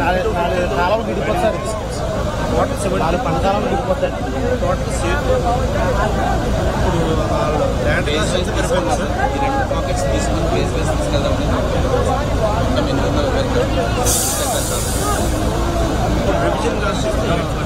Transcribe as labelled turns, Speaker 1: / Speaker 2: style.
Speaker 1: నాలుగు నాలుగు కాలం గిడిపోతారు
Speaker 2: నాలుగు పంటకాలం గిడిపోతారు
Speaker 1: టోటల్ సేఫ్ ఇప్పుడు ల్యాండ్
Speaker 3: లైసెన్స్
Speaker 1: పెరిపోయింది సార్.
Speaker 3: ఈ రెండు పాకెట్స్ తీసుకుని ప్లేస్ వేసి
Speaker 1: తీసుకెళ్దాం విభజన